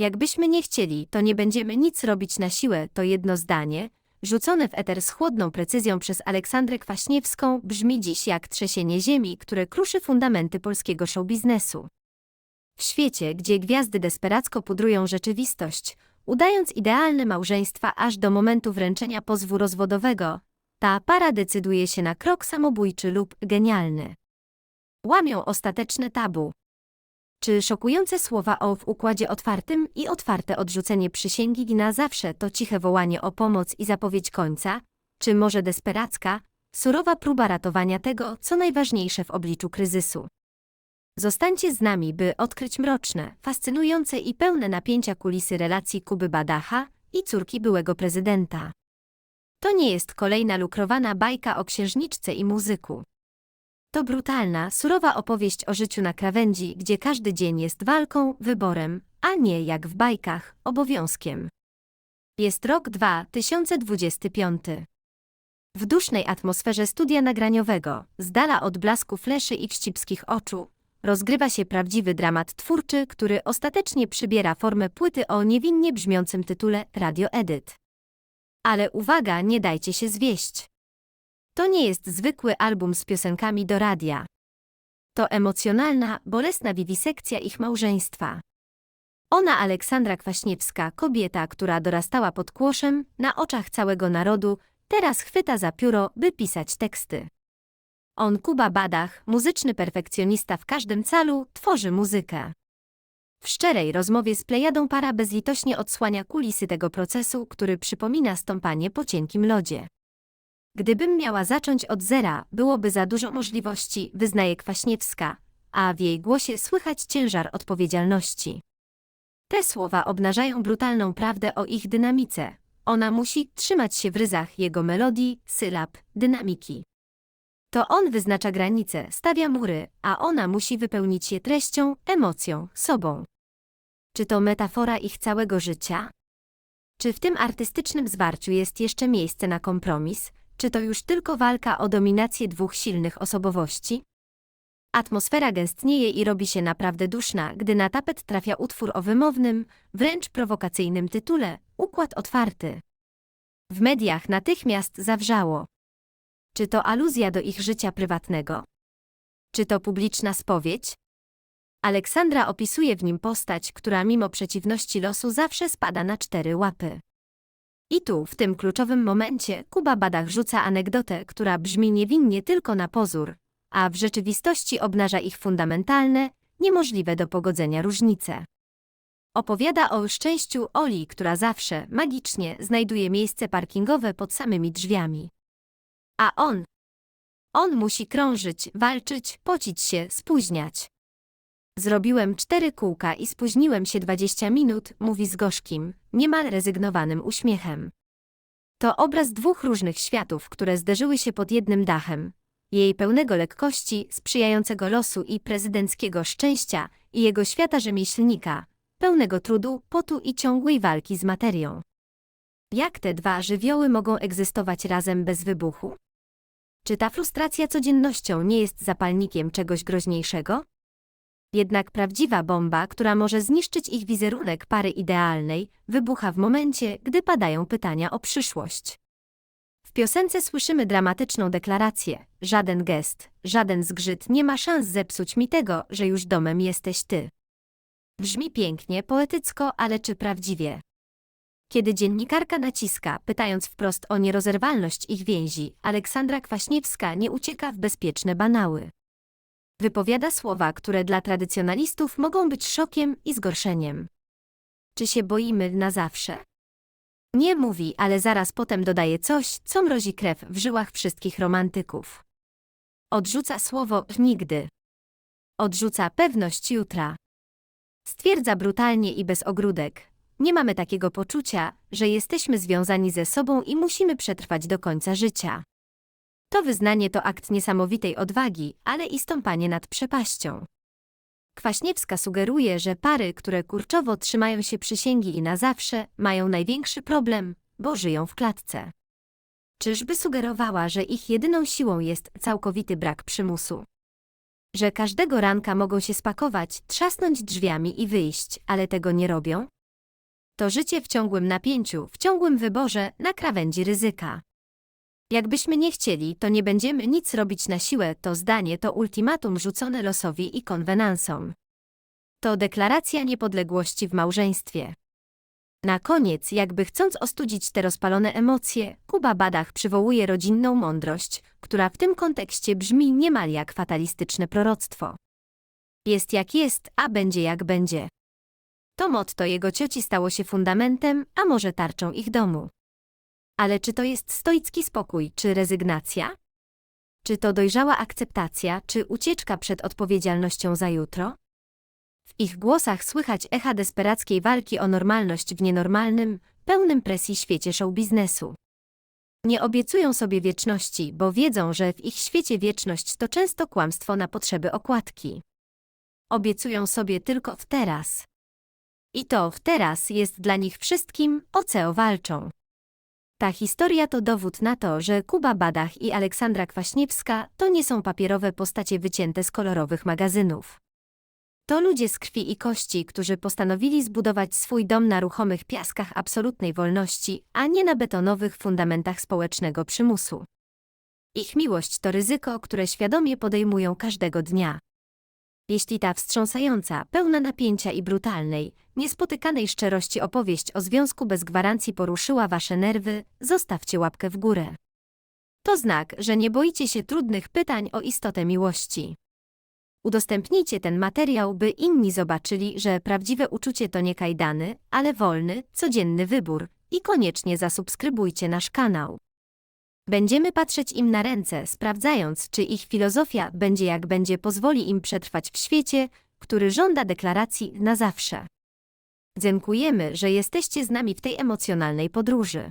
Jakbyśmy nie chcieli, to nie będziemy nic robić na siłę, to jedno zdanie, rzucone w eter z chłodną precyzją przez Aleksandrę Kwaśniewską, brzmi dziś jak trzesienie ziemi, które kruszy fundamenty polskiego showbiznesu. W świecie, gdzie gwiazdy desperacko pudrują rzeczywistość, udając idealne małżeństwa aż do momentu wręczenia pozwu rozwodowego, ta para decyduje się na krok samobójczy lub genialny. Łamią ostateczne tabu. Czy szokujące słowa o w układzie otwartym i otwarte odrzucenie przysięgi na zawsze to ciche wołanie o pomoc i zapowiedź końca, czy może desperacka, surowa próba ratowania tego, co najważniejsze w obliczu kryzysu? Zostańcie z nami, by odkryć mroczne, fascynujące i pełne napięcia kulisy relacji Kuby Badacha i córki byłego prezydenta. To nie jest kolejna lukrowana bajka o księżniczce i muzyku. To brutalna, surowa opowieść o życiu na krawędzi, gdzie każdy dzień jest walką, wyborem, a nie jak w bajkach, obowiązkiem. Jest rok 2025. W dusznej atmosferze studia nagraniowego, z dala od blasku fleszy i wścibskich oczu, rozgrywa się prawdziwy dramat twórczy, który ostatecznie przybiera formę płyty o niewinnie brzmiącym tytule Radio Edit. Ale uwaga, nie dajcie się zwieść. To nie jest zwykły album z piosenkami do radia. To emocjonalna, bolesna wiwisekcja ich małżeństwa. Ona Aleksandra Kwaśniewska, kobieta, która dorastała pod kłoszem, na oczach całego narodu, teraz chwyta za pióro, by pisać teksty. On Kuba Badach, muzyczny perfekcjonista w każdym calu, tworzy muzykę. W szczerej rozmowie z Plejadą para bezlitośnie odsłania kulisy tego procesu, który przypomina stąpanie po cienkim lodzie. Gdybym miała zacząć od zera, byłoby za dużo możliwości, wyznaje Kwaśniewska, a w jej głosie słychać ciężar odpowiedzialności. Te słowa obnażają brutalną prawdę o ich dynamice. Ona musi trzymać się w ryzach jego melodii, sylab, dynamiki. To on wyznacza granice, stawia mury, a ona musi wypełnić je treścią, emocją, sobą. Czy to metafora ich całego życia? Czy w tym artystycznym zwarciu jest jeszcze miejsce na kompromis? Czy to już tylko walka o dominację dwóch silnych osobowości? Atmosfera gęstnieje i robi się naprawdę duszna, gdy na tapet trafia utwór o wymownym, wręcz prowokacyjnym tytule Układ otwarty. W mediach natychmiast zawrzało. Czy to aluzja do ich życia prywatnego? Czy to publiczna spowiedź? Aleksandra opisuje w nim postać, która mimo przeciwności losu zawsze spada na cztery łapy. I tu, w tym kluczowym momencie, Kuba Badach rzuca anegdotę, która brzmi niewinnie tylko na pozór, a w rzeczywistości obnaża ich fundamentalne, niemożliwe do pogodzenia różnice. Opowiada o szczęściu Oli, która zawsze, magicznie, znajduje miejsce parkingowe pod samymi drzwiami. A on? On musi krążyć, walczyć, pocić się, spóźniać. Zrobiłem cztery kółka i spóźniłem się dwadzieścia minut, mówi z gorzkim, niemal rezygnowanym uśmiechem. To obraz dwóch różnych światów, które zderzyły się pod jednym dachem. Jej pełnego lekkości, sprzyjającego losu i prezydenckiego szczęścia i jego świata rzemieślnika, pełnego trudu, potu i ciągłej walki z materią. Jak te dwa żywioły mogą egzystować razem bez wybuchu? Czy ta frustracja codziennością nie jest zapalnikiem czegoś groźniejszego? Jednak prawdziwa bomba, która może zniszczyć ich wizerunek pary idealnej, wybucha w momencie, gdy padają pytania o przyszłość. W piosence słyszymy dramatyczną deklarację: żaden gest, żaden zgrzyt nie ma szans zepsuć mi tego, że już domem jesteś ty. Brzmi pięknie, poetycko, ale czy prawdziwie? Kiedy dziennikarka naciska, pytając wprost o nierozerwalność ich więzi, Aleksandra Kwaśniewska nie ucieka w bezpieczne banały. Wypowiada słowa, które dla tradycjonalistów mogą być szokiem i zgorszeniem. Czy się boimy na zawsze? Nie mówi, ale zaraz potem dodaje coś, co mrozi krew w żyłach wszystkich romantyków. Odrzuca słowo nigdy. Odrzuca pewność jutra. Stwierdza brutalnie i bez ogródek. Nie mamy takiego poczucia, że jesteśmy związani ze sobą i musimy przetrwać do końca życia. To wyznanie to akt niesamowitej odwagi, ale i stąpanie nad przepaścią. Kwaśniewska sugeruje, że pary, które kurczowo trzymają się przysięgi i na zawsze, mają największy problem, bo żyją w klatce. Czyżby sugerowała, że ich jedyną siłą jest całkowity brak przymusu? Że każdego ranka mogą się spakować, trzasnąć drzwiami i wyjść, ale tego nie robią? To życie w ciągłym napięciu, w ciągłym wyborze, na krawędzi ryzyka. Jakbyśmy nie chcieli, to nie będziemy nic robić na siłę, to zdanie to ultimatum rzucone losowi i konwenansom. To deklaracja niepodległości w małżeństwie. Na koniec, jakby chcąc ostudzić te rozpalone emocje, Kuba Badach przywołuje rodzinną mądrość, która w tym kontekście brzmi niemal jak fatalistyczne proroctwo. Jest jak jest, a będzie jak będzie. To motto jego cioci stało się fundamentem, a może tarczą ich domu. Ale czy to jest stoicki spokój, czy rezygnacja? Czy to dojrzała akceptacja, czy ucieczka przed odpowiedzialnością za jutro? W ich głosach słychać echa desperackiej walki o normalność w nienormalnym, pełnym presji świecie show biznesu. Nie obiecują sobie wieczności, bo wiedzą, że w ich świecie wieczność to często kłamstwo na potrzeby okładki. Obiecują sobie tylko w teraz. I to w teraz jest dla nich wszystkim, o co walczą. Ta historia to dowód na to, że Kuba Badach i Aleksandra Kwaśniewska to nie są papierowe postacie wycięte z kolorowych magazynów. To ludzie z krwi i kości, którzy postanowili zbudować swój dom na ruchomych piaskach absolutnej wolności, a nie na betonowych fundamentach społecznego przymusu. Ich miłość to ryzyko, które świadomie podejmują każdego dnia. Jeśli ta wstrząsająca, pełna napięcia i brutalnej, niespotykanej szczerości opowieść o związku bez gwarancji poruszyła wasze nerwy, zostawcie łapkę w górę. To znak, że nie boicie się trudnych pytań o istotę miłości. Udostępnijcie ten materiał, by inni zobaczyli, że prawdziwe uczucie to nie kajdany, ale wolny, codzienny wybór i koniecznie zasubskrybujcie nasz kanał. Będziemy patrzeć im na ręce, sprawdzając, czy ich filozofia będzie jak będzie pozwoli im przetrwać w świecie, który żąda deklaracji na zawsze. Dziękujemy, że jesteście z nami w tej emocjonalnej podróży.